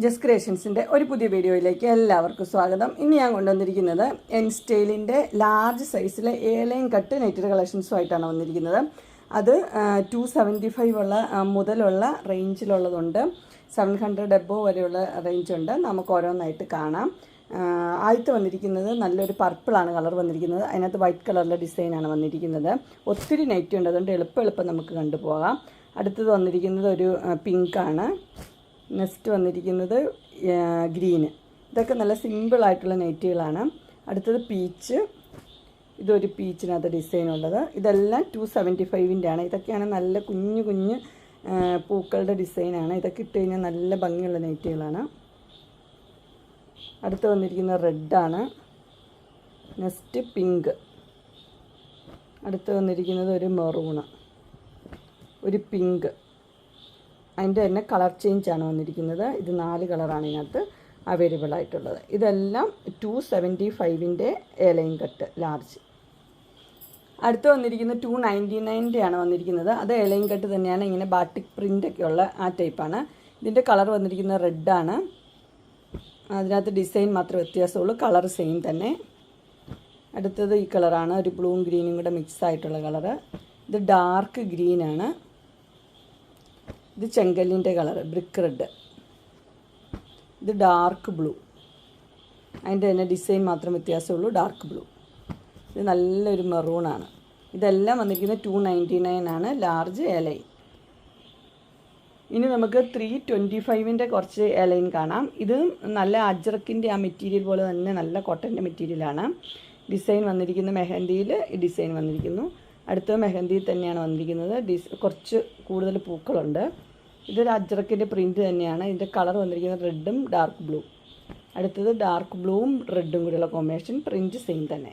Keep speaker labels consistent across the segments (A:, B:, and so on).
A: ജസ് ക്രിയേഷൻസിന്റെ ഒരു പുതിയ വീഡിയോയിലേക്ക് എല്ലാവർക്കും സ്വാഗതം. ഇന്ന് ഞാൻ കൊണ്ടുവന്നിരിക്കുന്നത് എൻ സ്റ്റൈലിന്റെ ലാർജ് സൈസിലെ ഏലയും കട്ട് നെറ്റഡ് കളക്ഷൻസുമായിട്ടാണ് വന്നിരിക്കുന്നത്. അത് ടു സെവന്റി ഫൈവ് ഉള്ള മുതലുള്ള റേഞ്ചിലുള്ളതുണ്ട് സെവൻ ഹൺഡ്രഡ് എബോ വരെയുള്ള റേഞ്ചുണ്ട് നമുക്ക് ഓരോന്നായിട്ട് കാണാം. ആദ്യത്തെ വന്നിരിക്കുന്നത് നല്ലൊരു പർപ്പിളാണ് കളർ വന്നിരിക്കുന്നത്. അതിനകത്ത് വൈറ്റ് കളറിലെ ഡിസൈനാണ് വന്നിരിക്കുന്നത്. ഒത്തിരി നൈറ്റ് ഉണ്ട്. അതുകൊണ്ട് എളുപ്പം എളുപ്പം നമുക്ക് കണ്ടുപോകാം. അടുത്തത് വന്നിരിക്കുന്നത് ഒരു പിങ്കാണ് നെക്സ്റ്റ് വന്നിരിക്കുന്നത് ഗ്രീന്. ഇതൊക്കെ നല്ല സിമ്പിളായിട്ടുള്ള നൈറ്റികളാണ്. അടുത്തത് പീച്ച്. ഇതൊരു പീച്ചിനകത്ത് ഡിസൈൻ ഉള്ളത്. ഇതെല്ലാം ടു സെവന്റി ഫൈവിന്റെ ആണ് ഇതൊക്കെയാണ് നല്ല കുഞ്ഞു കുഞ്ഞ് പൂക്കളുടെ ഡിസൈനാണ്. ഇതൊക്കെ ഇട്ട് കഴിഞ്ഞാൽ നല്ല ഭംഗിയുള്ള നൈറ്റികളാണ്. അടുത്ത് വന്നിരിക്കുന്നത് റെഡാണ്. Next pink. അടുത്ത് വന്നിരിക്കുന്നത് ഒരു മെറൂണ്. ഒരു പിങ്ക്. അതിന്റെ തന്നെ കളർ ചേഞ്ചാണ് വന്നിരിക്കുന്നത്. ഇത് നാല് കളറാണ് ഇതിനകത്ത് അവൈലബിൾ ആയിട്ടുള്ളത്. ഇതെല്ലാം ടു സെവന്റി ഫൈവിന്റെ ഏലയും കട്ട് ലാർജ് അടുത്ത് വന്നിരിക്കുന്നത് ടു നയന്റി നയന്റെ ആണ് വന്നിരിക്കുന്നത്. അത് ഏലയും കട്ട് തന്നെയാണ്. ഇങ്ങനെ ബാട്ടിക് പ്രിന്റ് ഒക്കെ ഉള്ള ആ ടൈപ്പാണ് ഇതിന്റെ കളർ വന്നിരിക്കുന്നത് റെഡാണ് അതിനകത്ത് ഡിസൈൻ മാത്രമേ വ്യത്യാസമുള്ളൂ. കളർ സെയിം തന്നെ. അടുത്തത് ഈ കളറാണ് ഒരു ബ്ലൂവും ഗ്രീനും കൂടെ മിക്സ് ആയിട്ടുള്ള കളറ്. ഇത് ഡാർക്ക് ഗ്രീനാണ് ഇത് ചെങ്കല്ലിന്റെ കളർ ബ്രിക്ക് റെഡ്. ഇത് ഡാർക്ക് ബ്ലൂ. അതിന്റെ തന്നെ ഡിസൈൻ മാത്രം വ്യത്യാസമുള്ളൂ ഡാർക്ക് ബ്ലൂ. ഇത് നല്ലൊരു മെറൂണാണ്. ഇതെല്ലാം വന്നിരിക്കുന്നത് ടു നയന്റി നയൻ ആണ് ലാർജ് എലൈൻ. ഇനി നമുക്ക് ത്രീ ട്വന്റി ഫൈവിന്റെ കുറച്ച് എലൈൻ കാണാം. ഇത് നല്ല അജ്രക്കിന്റെ ആ മെറ്റീരിയൽ പോലെ തന്നെ നല്ല കോട്ടന്റെ മെറ്റീരിയലാണ്. ഡിസൈൻ വന്നിരിക്കുന്ന മെഹന്തിയിൽ ഡിസൈൻ വന്നിരിക്കുന്നു. അടുത്ത മെഹന്തി തന്നെയാണ് വന്നിരിക്കുന്നത്. ഡിസ് കുറച്ച് കൂടുതൽ പൂക്കളുണ്ട്. ഇതൊരു അജ്രക്കിന്റെ പ്രിന്റ് തന്നെയാണ്. ഇതിന്റെ കളർ വന്നിരിക്കുന്നത് റെഡും ഡാർക്ക് ബ്ലൂ അടുത്തത് ഡാർക്ക് ബ്ലൂവും റെഡും കൂടിയുള്ള കോമ്പിനേഷൻ പ്രിന്റ് സെയിം തന്നെ.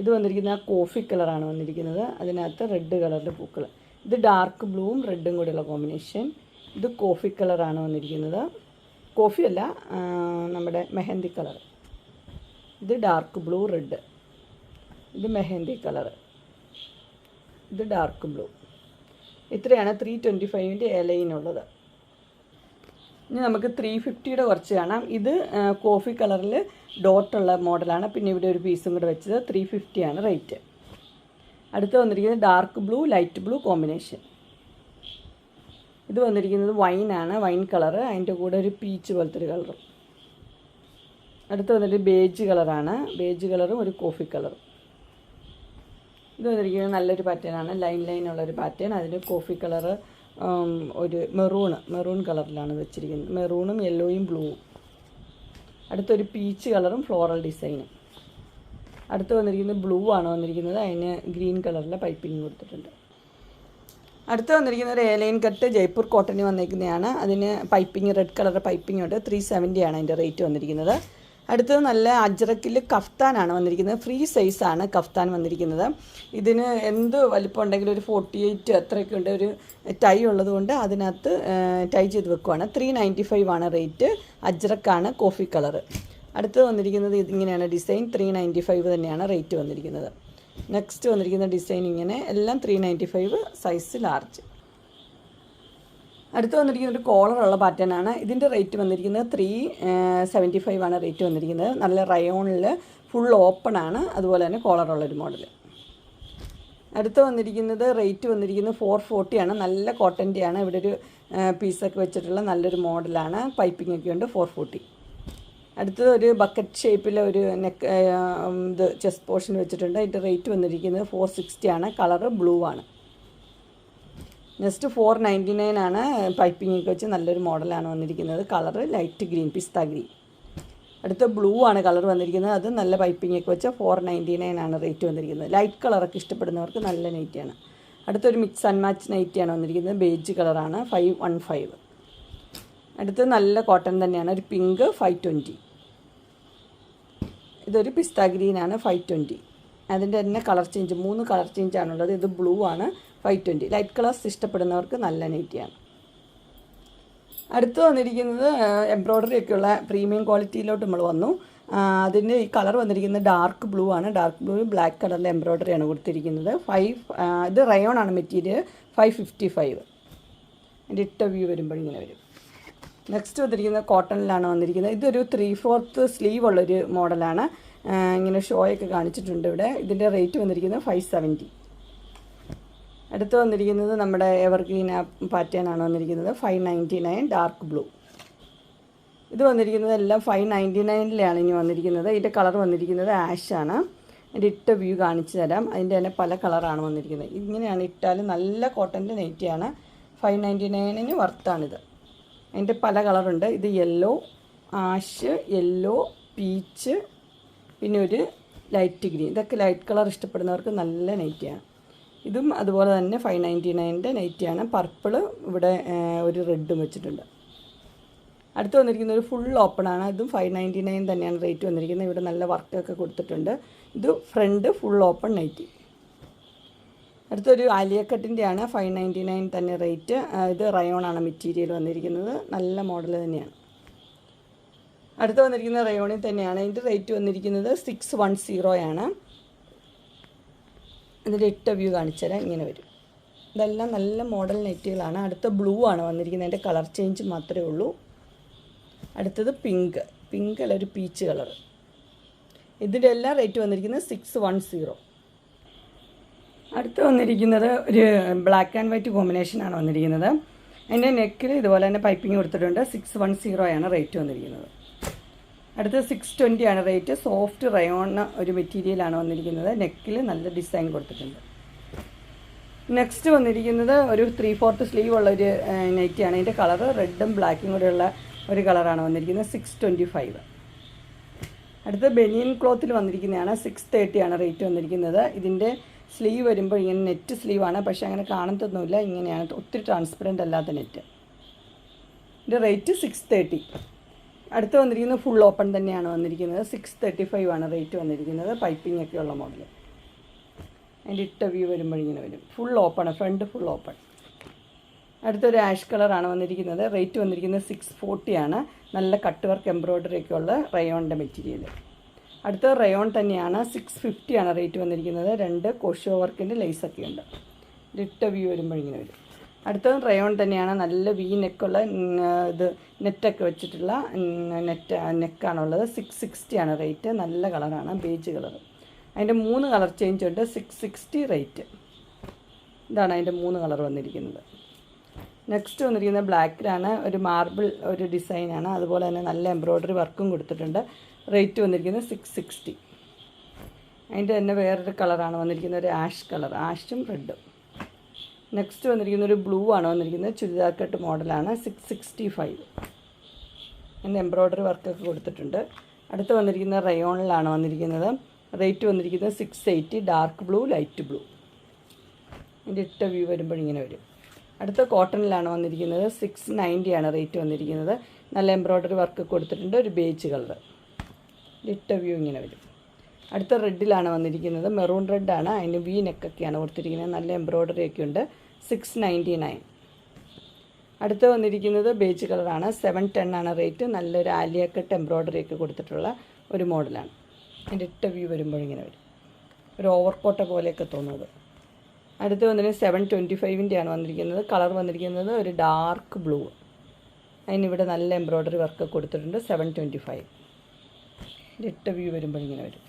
A: ഇത് വന്നിരിക്കുന്ന കോഫി കളറാണ് വന്നിരിക്കുന്നത്. അതിനകത്ത് റെഡ് കളറിന്റെ പൂക്കൾ ഇത് ഡാർക്ക് ബ്ലൂവും റെഡും കൂടിയുള്ള കോമ്പിനേഷൻ ഇത് കോഫി കളറാണ് വന്നിരിക്കുന്നത്. കോഫി അല്ല നമ്മുടെ മെഹന്തി കളർ ഇത് ഡാർക്ക് ബ്ലൂ റെഡ് ഇത് മെഹന്തി കളർ ഇത് ഡാർക്ക് ബ്ലൂ ഇത്രയാണ് ത്രീ ട്വന്റി ഫൈവിന്റെ എലയിനുള്ളത് ഇനി നമുക്ക് ത്രീ ഫിഫ്റ്റിയുടെ കുറച്ച് കാണാം. ഇത് കോഫി കളറിൽ ഡോട്ടുള്ള മോഡലാണ് പിന്നെ ഇവിടെ ഒരു പീസും കൂടെ വെച്ചത് ത്രീ ഫിഫ്റ്റിയാണ് റേറ്റ് അടുത്ത് വന്നിരിക്കുന്നത് dark blue light blue combination ഇത് വന്നിരിക്കുന്നത് വൈനാണ് വൈൻ കളർ അതിന്റെ കൂടെ ഒരു പീച്ച് പോലത്തെ ഒരു കളറും അടുത്ത് വന്നിട്ട് ബേജ് കളറാണ് ബേജ് കളറും ഒരു കോഫി കളറും ഇത് വന്നിരിക്കുന്നത് നല്ലൊരു പാറ്റേൺ ആണ്. ലൈൻ ലൈൻ ഉള്ളൊരു പാറ്റേൺ അതിന് കോഫി കളർ ഒരു മെറൂണ് മെറൂൺ കളറിലാണ് വെച്ചിരിക്കുന്നത്. മെറൂണും യെല്ലോയും ബ്ലൂവും അടുത്തൊരു പീച്ച് കളറും ഫ്ലോറൽ ഡിസൈനും അടുത്ത് വന്നിരിക്കുന്നത് ബ്ലൂ ആണ് വന്നിരിക്കുന്നത്. അതിന് ഗ്രീൻ കളറിലെ പൈപ്പിംഗ് കൊടുത്തിട്ടുണ്ട്. അടുത്ത് വന്നിരിക്കുന്ന ഒരു ഏലൈൻ കട്ട് ജയ്പൂർ കോട്ടണി വന്നിരിക്കുന്നതാണ് അതിന് പൈപ്പിംഗ് റെഡ് കളർ പൈപ്പിംഗ് ഉണ്ട്. ത്രീ സെവന്റി ആണ് അതിന്റെ റേറ്റ് വന്നിരിക്കുന്നത്. അടുത്തത് നല്ല അജ്രക്കിൽ കഫ്താനാണ് വന്നിരിക്കുന്നത്. ഫ്രീ സൈസാണ് കഫ്താൻ വന്നിരിക്കുന്നത്. ഇതിന് എന്ത് വലിപ്പം ഉണ്ടെങ്കിലും ഒരു ഫോർട്ടി എയ്റ്റ് അത്രയൊക്കെ ഉണ്ട്. ഒരു ടൈ ഉള്ളതുകൊണ്ട് അതിനകത്ത് ടൈ ചെയ്ത് വെക്കുവാണ്. ത്രീ നയന്റി ഫൈവ് ആണ് റേറ്റ്. അജ്രക്കാണ് കോഫി കളർ അടുത്തത് വന്നിരിക്കുന്നത് ഇതിങ്ങനെയാണ് ഡിസൈൻ. ത്രീ നയന്റി ഫൈവ് തന്നെയാണ് റേറ്റ് വന്നിരിക്കുന്നത്. നെക്സ്റ്റ് വന്നിരിക്കുന്ന ഡിസൈൻ ഇങ്ങനെ. എല്ലാം three ninety five size large അടുത്ത് വന്നിരിക്കുന്ന ഒരു കോളറുള്ള പാറ്റേൺ ആണ്. ഇതിന്റെ റേറ്റ് വന്നിരിക്കുന്നത് ത്രീ സെവന്റി ഫൈവ് ആണ് റേറ്റ് വന്നിരിക്കുന്നത്. നല്ല റയോണിൽ ഫുൾ ഓപ്പൺ ആണ്. അതുപോലെ തന്നെ കോളറുള്ളൊരു മോഡൽ അടുത്ത് വന്നിരിക്കുന്നത് റേറ്റ് വന്നിരിക്കുന്നത് ഫോർ ഫോർട്ടി ആണ്. നല്ല കോട്ടന്റെ ആണ്. ഇവിടെ ഒരു പീസൊക്കെ വെച്ചിട്ടുള്ള നല്ലൊരു മോഡലാണ് പൈപ്പിംഗ് ഒക്കെ ഉണ്ട് ഫോർ ഫോർട്ടി അടുത്തത് ഒരു ബക്കറ്റ് ഷേപ്പിലെ ഒരു നെക്ക് ഇത് ചെസ്റ്റ് പോർഷൻ വെച്ചിട്ടുണ്ട്. അതിന്റെ റേറ്റ് വന്നിരിക്കുന്നത് ഫോർ സിക്സ്റ്റി ആണ്. കളറ് ബ്ലൂ ആണ്. നെക്സ്റ്റ് ഫോർ നയന്റി നയൻ ആണ് പൈപ്പിംഗ് ഒക്കെ വെച്ച് നല്ലൊരു മോഡലാണ് വന്നിരിക്കുന്നത്. കളർ ലൈറ്റ് ഗ്രീൻ പിസ്ത ഗ്രീൻ അടുത്ത ബ്ലൂ ആണ് കളർ വന്നിരിക്കുന്നത്. അത് നല്ല പൈപ്പിംഗ് ഒക്കെ വെച്ച് ഫോർ നയന്റി നയൻ ആണ് റേറ്റ് വന്നിരിക്കുന്നത്. ലൈറ്റ് കളറൊക്കെ ഇഷ്ടപ്പെടുന്നവർക്ക് നല്ല നൈറ്റിയാണ് അടുത്തൊരു മിക്സ് ആൻഡ് മാച്ച് നൈറ്റിയാണ് വന്നിരിക്കുന്നത്. ബേജ് കളറാണ് ഫൈവ് വൺ ഫൈവ് അടുത്ത് നല്ല കോട്ടൺ തന്നെയാണ്. ഒരു പിങ്ക് ഫൈവ് ട്വന്റി ഇതൊരു പിസ്ത ഗ്രീനാണ് ഫൈവ് ട്വന്റി അതിന്റെ തന്നെ കളർ ചേഞ്ച് മൂന്ന് കളർ ചേഞ്ച് ആണുള്ളത്. ഇത് ബ്ലൂ ആണ്. Five twenty. ലൈറ്റ് കളേഴ്സ് ഇഷ്ടപ്പെടുന്നവർക്ക് നല്ല നൈറ്റിയാണ്. അടുത്ത് വന്നിരിക്കുന്നത് എംബ്രോയ്ഡറി ഒക്കെയുള്ള പ്രീമിയം ക്വാളിറ്റിയിലോട്ട് നമ്മൾ വന്നു. അതിന് ഈ കളർ വന്നിരിക്കുന്നത് ഡാർക്ക് ബ്ലൂ ആണ്. ഡാർക്ക് ബ്ലൂ ബ്ലാക്ക് കളറിലെ എംബ്രോയ്ഡറിയാണ് കൊടുത്തിരിക്കുന്നത്. ഫൈവ് ഇത് റയോൺ ആണ് മെറ്റീരിയൽ ഫൈവ് ഫിഫ്റ്റി ഫൈവ്. എന്റെ ഇട്ട വ്യൂ വരുമ്പോൾ ഇങ്ങനെ വരും. നെക്സ്റ്റ് വന്നിരിക്കുന്നത് കോട്ടണിലാണ് വന്നിരിക്കുന്നത്. ഇതൊരു ത്രീ ഫോർത്ത് സ്ലീവ് ഉള്ളൊരു മോഡലാണ്. ഇങ്ങനെ ഷോയൊക്കെ കാണിച്ചിട്ടുണ്ട് ഇവിടെ. ഇതിന്റെ റേറ്റ് വന്നിരിക്കുന്നത് ഫൈവ് സെവന്റി. അടുത്ത് വന്നിരിക്കുന്നത് നമ്മുടെ എവർഗ്രീൻ പാറ്റേൺ ആണ് വന്നിരിക്കുന്നത് five ninety nine dark blue ഇത് വന്നിരിക്കുന്നത് എല്ലാം ഫൈവ് നയന്റി നയനിലാണ് ഇനി വന്നിരിക്കുന്നത്. ഇതിന്റെ കളർ വന്നിരിക്കുന്നത് ആഷാണ് അതിന്റെ ഇട്ട വ്യൂ കാണിച്ചു തരാം. അതിന്റെ തന്നെ പല കളറാണ് വന്നിരിക്കുന്നത്. ഇങ്ങനെയാണ് ഇട്ടാൽ നല്ല കോട്ടന്റെ നെറ്റിയാണ് ഫൈവ് നയന്റി നയനിന് വർത്താണിത് അതിന്റെ പല കളറുണ്ട് ഇത് യെല്ലോ ആഷ് യെല്ലോ പീച്ച് പിന്നെ ഒരു ലൈറ്റ് ഗ്രീൻ ഇതൊക്കെ ലൈറ്റ് കളർ ഇഷ്ടപ്പെടുന്നവർക്ക് നല്ല നൈറ്റിയാണ് ഇതും അതുപോലെ തന്നെ ഫൈവ് നയന്റി നയന്റെ നൈറ്റിയാണ് പർപ്പിൾ ഇവിടെ ഒരു റെഡും വെച്ചിട്ടുണ്ട്. അടുത്ത് വന്നിരിക്കുന്ന ഒരു ഫുൾ ഓപ്പൺ ആണ്. ഇതും ഫൈവ് നയന്റി നയൻ തന്നെയാണ് റേറ്റ് വന്നിരിക്കുന്നത്. ഇവിടെ നല്ല വർക്കൊക്കെ കൊടുത്തിട്ടുണ്ട്. ഇത് ഫ്രണ്ട് ഫുൾ ഓപ്പൺ നൈറ്റി അടുത്തൊരു ആലിയക്കട്ടിന്റെ ആണ് ഫൈവ് നയന്റി നയൻ തന്നെ റേറ്റ് ഇത് റയോൺ ആണ് മെറ്റീരിയൽ വന്നിരിക്കുന്നത്. നല്ല മോഡൽ തന്നെയാണ്. അടുത്ത് വന്നിരിക്കുന്ന റയോണിൽ തന്നെയാണ്. ഇതിന്റെ റേറ്റ് വന്നിരിക്കുന്നത് സിക്സ് വൺ സീറോയാണ് ഇതിന്റെ ഇട്ട വ്യൂ കാണിച്ചുതരാം. ഇങ്ങനെ വരും. ഇതെല്ലാം നല്ല മോഡൽ നെറ്റുകളാണ്. അടുത്ത ബ്ലൂ ആണ് വന്നിരിക്കുന്നത്. അതിന്റെ കളർ ചേഞ്ച് മാത്രമേ ഉള്ളൂ. അടുത്തത് പിങ്ക് പിങ്ക് അല്ല ഒരു പീച്ച് കളർ ഇതിന്റെ എല്ലാം റേറ്റ് വന്നിരിക്കുന്നത് സിക്സ് വൺ സീറോ അടുത്ത് വന്നിരിക്കുന്നത് ഒരു ബ്ലാക്ക് ആൻഡ് വൈറ്റ് കോമ്പിനേഷനാണ് വന്നിരിക്കുന്നത്. അതിന്റെ നെക്കിൽ ഇതുപോലെ തന്നെ പൈപ്പിംഗ് കൊടുത്തിട്ടുണ്ട്. സിക്സ് വൺ സീറോ ആണ് റേറ്റ് വന്നിരിക്കുന്നത്. അടുത്ത് സിക്സ് ട്വന്റി ആണ് റേറ്റ് സോഫ്റ്റ് റയോൺ ഒരു മെറ്റീരിയലാണ് വന്നിരിക്കുന്നത്. നെക്കിൽ നല്ല ഡിസൈൻ കൊടുത്തിട്ടുണ്ട്. നെക്സ്റ്റ് വന്നിരിക്കുന്നത് ഒരു ത്രീ ഫോർത്ത് സ്ലീവ് ഉള്ള ഒരു നൈറ്റിയാണ് ഇതിന്റെ കളർ റെഡും ബ്ലാക്കും കൂടെയുള്ള ഒരു കളറാണ് വന്നിരിക്കുന്നത് സിക്സ് ട്വന്റി ഫൈവ് അടുത്ത ബനിയൻ ക്ലോത്തിൽ വന്നിരിക്കുന്നതാണ് സിക്സ് തേർട്ടി ആണ് റേറ്റ് വന്നിരിക്കുന്നത്. ഇതിന്റെ സ്ലീവ് വരുമ്പോൾ ഇങ്ങനെ നെറ്റ് സ്ലീവാണ് പക്ഷേ അങ്ങനെ കാണത്തൊന്നുമില്ല. ഇങ്ങനെയാണ് ഒത്തിരി ട്രാൻസ്പെറന്റ് അല്ലാത്ത നെറ്റ് ഇതിന്റെ റേറ്റ് സിക്സ് തേർട്ടി അടുത്ത് വന്നിരിക്കുന്നത് ഫുൾ ഓപ്പൺ തന്നെയാണ് വന്നിരിക്കുന്നത്. സിക്സ് തേർട്ടി ഫൈവ് ആണ് റേറ്റ് വന്നിരിക്കുന്നത് പൈപ്പിംഗ് ഒക്കെ ഉള്ള മോഡൽ അതിന്റെ ഇട്ട വ്യൂ വരുമ്പോൾ ഇങ്ങനെ വരും. Full open front full open അടുത്തൊരു ആഷ് കളറാണ് വന്നിരിക്കുന്നത്. റേറ്റ് വന്നിരിക്കുന്നത് സിക്സ് ഫോർട്ടി ആണ്. നല്ല കട്ട് വർക്ക് എംബ്രോയ്ഡറി ഒക്കെ ഉള്ള റയോണിന്റെ മെറ്റീരിയൽ അടുത്ത റയോൺ തന്നെയാണ് സിക്സ് ഫിഫ്റ്റി ആണ് റേറ്റ് വന്നിരിക്കുന്നത്. രണ്ട് കോഷോ വർക്കിന്റെ ലേസൊക്കെ ഉണ്ട്. ഇട്ട വ്യൂ വരുമ്പോൾ ഇങ്ങനെ വരും. അടുത്തത് റയോൺ തന്നെയാണ്. നല്ല വി നെക്കുള്ള ഇത് നെറ്റൊക്കെ വെച്ചിട്ടുള്ള നെറ്റ് നെക്കാണുള്ളത് സിക്സ് സിക്സ്റ്റി ആണ് റേറ്റ് നല്ല കളറാണ് ബേജ് കളർ അതിന്റെ മൂന്ന് കളർ ചേഞ്ച് ഉണ്ട്. സിക്സ് സിക്സ്റ്റി റേറ്റ് ഇതാണ് അതിന്റെ മൂന്ന് കളർ വന്നിരിക്കുന്നത്. നെക്സ്റ്റ് വന്നിരിക്കുന്നത് ബ്ലാക്കിലാണ് ഒരു മാർബിൾ ഒരു ഡിസൈനാണ് അതുപോലെ തന്നെ നല്ല എംബ്രോയ്ഡറി വർക്കും കൊടുത്തിട്ടുണ്ട്. റേറ്റ് വന്നിരിക്കുന്നത് സിക്സ് സിക്സ്റ്റി അതിന്റെ തന്നെ വേറൊരു കളറാണ് വന്നിരിക്കുന്നത്. ഒരു ആഷ് കളർ ആഷും റെഡും നെക്സ്റ്റ് വന്നിരിക്കുന്ന ഒരു ബ്ലൂ ആണ് വന്നിരിക്കുന്നത്. ചുരിദാർ കട്ട് മോഡലാണ് സിക്സ് സിക്സ്റ്റി ഫൈവ് അതിന്റെ എംബ്രോയ്ഡറി വർക്കൊക്കെ കൊടുത്തിട്ടുണ്ട്. അടുത്ത് വന്നിരിക്കുന്ന റയോണിലാണ് വന്നിരിക്കുന്നത്. റേറ്റ് വന്നിരിക്കുന്നത് six eighty dark blue light blue ഇതിന്റെ ഇട്ട വ്യൂ വരുമ്പോൾ ഇങ്ങനെ വരും. അടുത്ത കോട്ടണിലാണ് വന്നിരിക്കുന്നത്. സിക്സ് നയന്റിയാണ് റേറ്റ് വന്നിരിക്കുന്നത്. നല്ല എംബ്രോയ്ഡറി വർക്ക് കൊടുത്തിട്ടുണ്ട്. ഒരു ബേജ് കളർ ഇട്ട വ്യൂ ഇങ്ങനെ വരും. അടുത്ത റെഡിലാണ് വന്നിരിക്കുന്നത്. മെറൂൺ റെഡാണ് അതിന് വി നെക്കൊക്കെയാണ് കൊടുത്തിരിക്കുന്നത്. നല്ല എംബ്രോയ്ഡറി ഒക്കെ ഉണ്ട്. സിക്സ് നയന്റി നയൻ അടുത്ത് വന്നിരിക്കുന്നത് ബേജ് കളറാണ് സെവൻ ടെൻ ആണ് റേറ്റ് നല്ലൊരു ആലിയക്കട്ട് കട്ട് എംബ്രോയ്ഡറി ഒക്കെ കൊടുത്തിട്ടുള്ള ഒരു മോഡലാണ് ഇട്ട വ്യൂ വരുമ്പോൾ ഇങ്ങനെ വരും. ഒരു ഓവർ കോട്ട പോലെയൊക്കെ തോന്നുന്നത്. അടുത്ത് വന്നിട്ട് സെവൻ ട്വന്റി ഫൈവിന്റെ ആണ് വന്നിരിക്കുന്നത്. കളർ വന്നിരിക്കുന്നത് ഒരു ഡാർക്ക് ബ്ലൂ അതിനിവിടെ നല്ല എംബ്രോയ്ഡറി വർക്ക് കൊടുത്തിട്ടുണ്ട് സെവൻ ട്വന്റി ഫൈവ് ഇട്ട വ്യൂ വരുമ്പോൾ ഇങ്ങനെ വരും.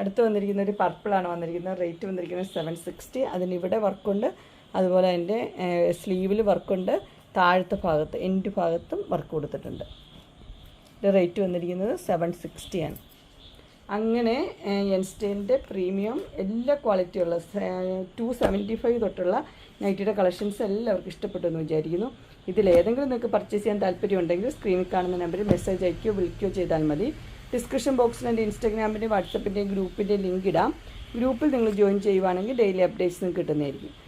A: അടുത്ത് വന്നിരിക്കുന്ന ഒരു പർപ്പിളാണ് വന്നിരിക്കുന്നത്. റേറ്റ് വന്നിരിക്കുന്നത് സെവൻ സിക്സ്റ്റി അതിനിവിടെ വർക്കുണ്ട് അതുപോലെ അതിന്റെ സ്ലീവിൽ വർക്കുണ്ട്. താഴത്തെ ഭാഗത്ത് എൻഡ് ഭാഗത്തും വർക്ക് കൊടുത്തിട്ടുണ്ട്. ഇതിന്റെ റേറ്റ് വന്നിരിക്കുന്നത് സെവൻ സിക്സ്റ്റിയാണ് അങ്ങനെ എൻസ്റ്റൈലിന്റെ പ്രീമിയം എല്ലാ ക്വാളിറ്റിയുള്ള ടു സെവന്റി ഫൈവ് തൊട്ടുള്ള നൈറ്റിയുടെ കളക്ഷൻസ് എല്ലാവർക്കും ഇഷ്ടപ്പെട്ടു എന്ന് വിചാരിക്കുന്നു. ഇതിലേതെങ്കിലും നിങ്ങൾക്ക് പർച്ചേസ് ചെയ്യാൻ താല്പര്യമുണ്ടെങ്കിൽ സ്ക്രീനിൽ കാണുന്ന നമ്പറിൽ മെസ്സേജ് അയക്കുകയോ വിളിക്കുകയോ ചെയ്താൽ മതി. ഡിസ്ക്രിപ്ഷൻ ബോക്സിൽ എന്റെ ഇൻസ്റ്റാഗ്രാമിന്റെയും വാട്സപ്പിന്റെയും ഗ്രൂപ്പിന്റെ ലിങ്ക് ഇടാം. ഗ്രൂപ്പിൽ നിങ്ങൾ ജോയിൻ ചെയ്യുവാണെങ്കിൽ ഡെയിലി അപ്ഡേറ്റ്സ് നിങ്ങൾക്ക് കിട്ടുന്നതായിരിക്കും.